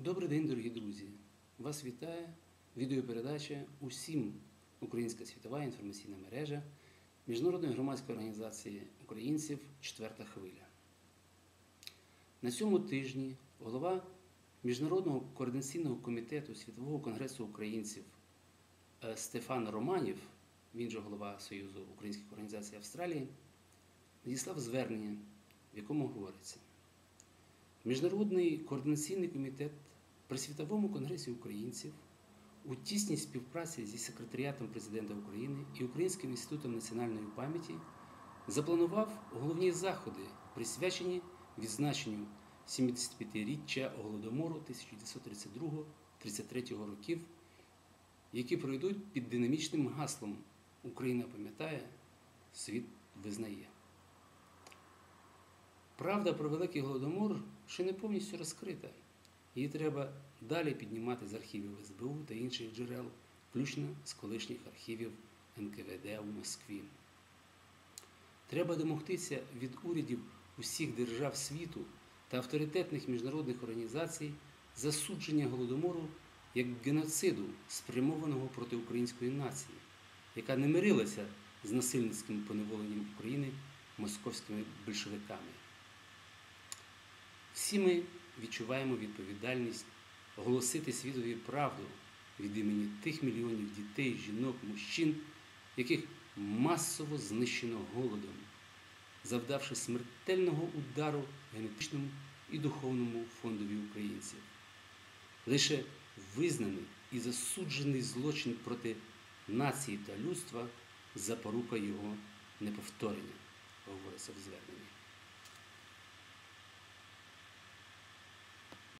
Добрий день, дорогі друзі! Вас вітає відеопередача Усім Українська світова інформаційна мережа Міжнародної громадської організації українців Четверта хвиля. На цьому тижні голова Міжнародного координаційного комітету Світового конгресу українців е, Стефан Романів, він же голова Союзу українських організацій Австралії, надіслав звернення, в якому говориться. Міжнародний координаційний комітет при Світовому конгресі українців у тісній співпраці зі секретаріатом президента України і Українським інститутом національної пам'яті запланував головні заходи, присвячені відзначенню 75-річчя Голодомору 1932-33 років, які пройдуть під динамічним гаслом Україна пам'ятає, світ визнає. Правда про Великий Голодомор ще не повністю розкрита. Її треба далі піднімати з архівів СБУ та інших джерел, включно з колишніх архівів НКВД у Москві. Треба домогтися від урядів усіх держав світу та авторитетних міжнародних організацій засудження голодомору як геноциду, спрямованого проти української нації, яка не мирилася з насильницьким поневоленням України московськими большевиками. Всі ми відчуваємо відповідальність оголосити світові правду від імені тих мільйонів дітей, жінок, мужчин, яких масово знищено голодом, завдавши смертельного удару генетичному і духовному фондові українців. Лише визнаний і засуджений злочин проти нації та людства запорука його неповторення, говориться в зверненні.